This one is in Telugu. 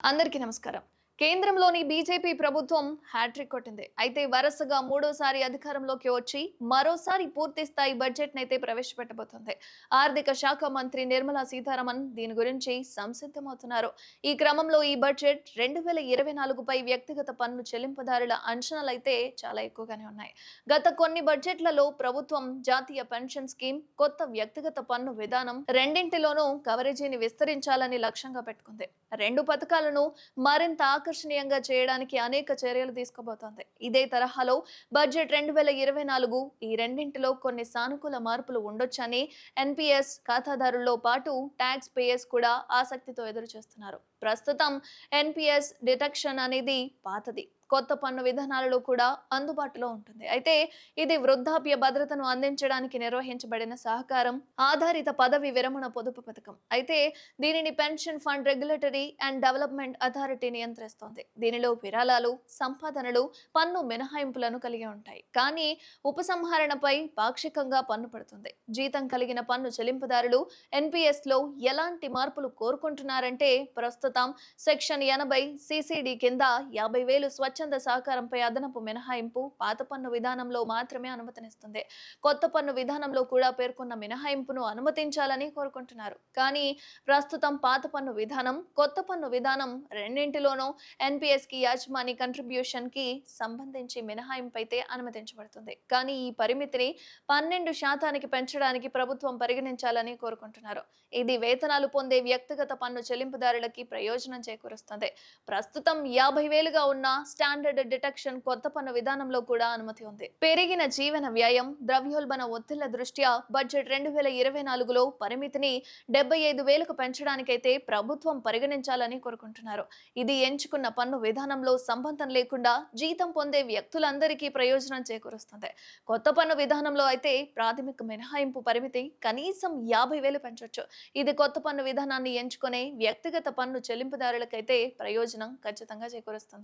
అందరికీ నమస్కారం. కేంద్రంలోని బీజేపీ ప్రభుత్వం హ్యాట్రిక్ కొట్టింది. అయితే వరుసగా మూడోసారి అధికారంలోకి వచ్చి మరోసారి పూర్తి స్థాయి బడ్జెట్ నైతే ప్రవేశపెట్టబోతోంది. ఆర్థిక శాఖ మంత్రి నిర్మలా సీతారామన్ దీని గురించి సంసిద్ధమవుతున్నారు. ఈ క్రమంలో ఈ బడ్జెట్ రెండు వేల ఇరవై నాలుగుపై వ్యక్తిగత పన్ను చెల్లింపుదారుల అంచనాలు అయితే చాలా ఎక్కువగానే ఉన్నాయి. గత కొన్ని బడ్జెట్లలో ప్రభుత్వం జాతీయ పెన్షన్ స్కీమ్ కొత్త వ్యక్తిగత పన్ను విధానం రెండింటిలోనూ కవరేజీని విస్తరించాలని లక్ష్యంగా పెట్టుకుంది. రెండు పథకాలను మరింత ఆకర్షణీయంగా చేయడానికి అనేక చర్యలు తీసుకోబోతోంది. ఇదే తరహాలో బడ్జెట్ రెండు వేల ఇరవై నాలుగు ఈ రెండింటిలో కొన్ని సానుకూల మార్పులు ఉండొచ్చని ఎన్పిఎస్ ఖాతాదారుల్లో పాటు ట్యాక్స్ పేయర్స్ కూడా ఆసక్తితో ఎదురు చూస్తున్నారు ప్రస్తుతం ఎన్పిఎస్ డిటెక్షన్ అనేది పాతది. కొత్త పన్ను విధానాలలో కూడా అందుబాటులో ఉంటుంది. అయితే ఇది వృద్ధాప్య భద్రతను అందించడానికి నిర్వహించబడిన సహకారం ఆధారిత పదవి విరమణ పొదుపు పథకం. అయితే దీనిని pension fund regulatory and development authority నియంత్రిస్తోంది. దీనిలో విరాళాలు సంపాదనలు పన్ను మినహాయింపులను కలిగి ఉంటాయి. కానీ ఉపసంహరణపై పాక్షికంగా పన్ను పడుతుంది. జీతం కలిగిన పన్ను చెల్లింపుదారులు ఎన్పిఎస్లో ఎలాంటి మార్పులు కోరుకుంటున్నారంటే ప్రస్తుతం సెక్షన్ ఎనభై సిసిడి కింద యాభై వేలు స్వచ్ఛ స్వచ్ఛంద సహకారంపై అదనపు మినహాయింపు పాత పన్ను విధానంలో మాత్రమే అనుమతినిస్తుంది. కొత్త పన్ను విధానంలో కూడా పేర్కొన్న మినహాయింపును అనుమతించాలని కోరుకుంటున్నారు. కానీ ప్రస్తుతం పాత పన్ను విధానం కొత్త పన్ను విధానం రెండింటిలోనూ ఎన్పిఎస్కి యాజమాని కంట్రిబ్యూషన్కి సంబంధించి మినహాయింపు అయితే అనుమతించబడుతుంది. కానీ ఈ పరిమితిని పన్నెండు శాతానికి పెంచడానికి ప్రభుత్వం పరిగణించాలని కోరుకుంటున్నారు. ఇది వేతనాలు పొందే వ్యక్తిగత పన్ను చెల్లింపుదారులకి ప్రయోజనం చేకూరుస్తుంది. ప్రస్తుతం యాభై వేలుగా ఉన్న స్టాండర్డ్ డిటెక్షన్ కొత్త పన్ను విధానంలో కూడా అనుమతి ఉంది. పెరిగిన జీవన వ్యయం ద్రవ్యోల్బణ ఒత్తిళ్ళ దృష్ట్యా బడ్జెట్ రెండు వేల ఇరవై నాలుగులో పరిమితిని డెబ్బై ఐదు వేలకు పెంచడానికైతే ప్రభుత్వం పరిగణించాలని కోరుకుంటున్నారు. ఇది ఎంచుకున్న పన్ను విధానంలో సంబంధం లేకుండా జీతం పొందే వ్యక్తులందరికీ ప్రయోజనం చేకూరుస్తుంది. కొత్త పన్ను విధానంలో అయితే ప్రాథమిక మినహాయింపు పరిమితి కనీసం యాభై వేలు పెంచొచ్చు. ఇది కొత్త పన్ను విధానాన్ని ఎంచుకునే వ్యక్తిగత పన్ను చెల్లింపుదారులకైతే ప్రయోజనం ఖచ్చితంగా చేకూరుస్తుంది.